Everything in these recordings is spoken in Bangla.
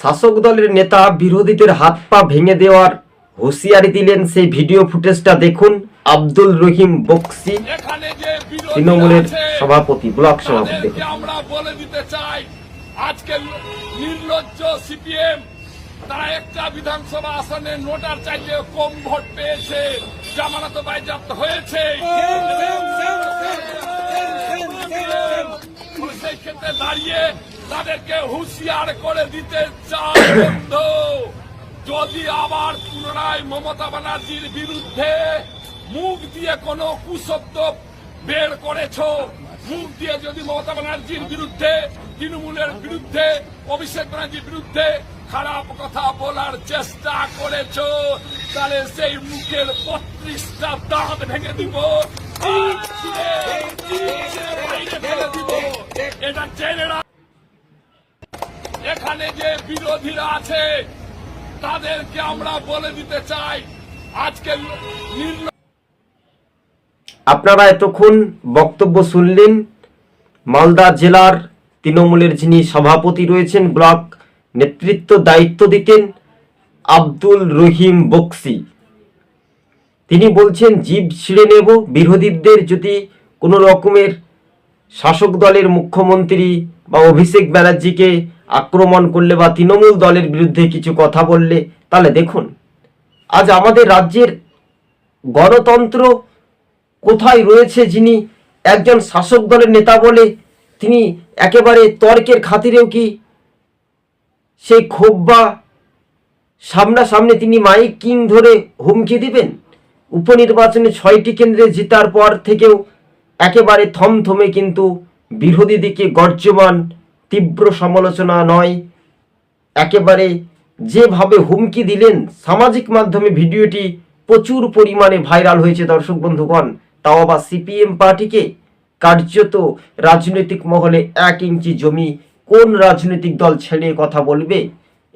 শাসক দলের নেতা বিরোধীদের হাত পা ভেঙে দেওয়ার হুঁশিয়ারি দিলেন সেই ভিডিও ফুটেজটা দেখুন আব্দুল রহিম বক্সি তৃণমূলের সভাপতি ব্লক সভাপতি আমরা বলে দিতে চাই আজকে নির্লজ্জ সিপিএম তারা একটা বিধানসভা আসনে নোটার চাইতে কম ভোট পেয়েছে জামানত বাইজাপ্ত হয়েছে সেই ক্ষেত্রে দাঁড়িয়ে তাদেরকে হুঁশিয়ার করে দিতে চাই যদি আবার পুনরায় মমতা ব্যানার্জির বিরুদ্ধে মুখ দিয়ে কোনো কুশব্দ বের করেছ, মুখ দিয়ে যদি মমতা ব্যানার্জির বিরুদ্ধে, তৃণমূলের বিরুদ্ধে, অভিষেক ব্যানার্জির বিরুদ্ধে খারাপ কথা বলার চেষ্টা করেছ, তাহলে সেই মুখের বত্রিশটা দাঁত ভেঙে দিব। এটা জেনে রাখ। এখানে যে বিরোধীরা আছে, তাদেরকে আমরা বলে দিতে চাই, আজকে আপনারা এতক্ষণ বক্তব্য শুনলেন। মালদা জেলার তৃণমূলের যিনি সভাপতি রয়েছেন, ব্লক নেতৃত্ব দায়িত্ব দিতেন আব্দুল রহিম বক্সি। তিনি বলছেন, জীব ছিঁড়ে নেব। বিরোধীদের যদি কোনো রকমের শাসক দলের মুখ্যমন্ত্রী বা অভিষেক ব্যানার্জিকে আক্রমণ করলে বা তৃণমূল দলের বিরুদ্ধে কিছু কথা বললে, তাহলে দেখুন, আজ আমাদের রাজ্যের গণতন্ত্র কোথায় রয়েছে যিনি একজন শাসক দলের নেতা বলে তিনি একেবারে তর্কের খাতিরেও কি সেই ক্ষোভ বা সামনাসামনি তিনি মাইক কিং ধরে হুমকি দিবেন? উপনির্বাচনে ছয়টি কেন্দ্রে জেতার পর থেকেও একেবারে থমথমে কিন্তু বিরোধী দিকে গর্জমান তীব্র সমালোচনা নয়। একেবারে যেভাবে হুমকি দিলেন, সামাজিক মাধ্যমে ভিডিওটি প্রচুর পরিমাণে ভাইরাল হয়েছে দর্শক বন্ধুগণ। তাও আবার সিপিএম পার্টিকে কার্যত রাজনৈতিক মহলে এক ইঞ্চি জমি কোন রাজনৈতিক দল ছেড়ে কথা বলবে,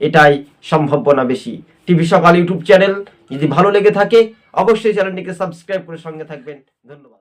এটাই সম্ভাবনা বেশি। টিভি সকাল ইউটিউব চ্যানেল, যদি ভালো লেগে থাকে, অবশ্যই চ্যানেলটিকে সাবস্ক্রাইব করে সঙ্গে থাকবেন। ধন্যবাদ।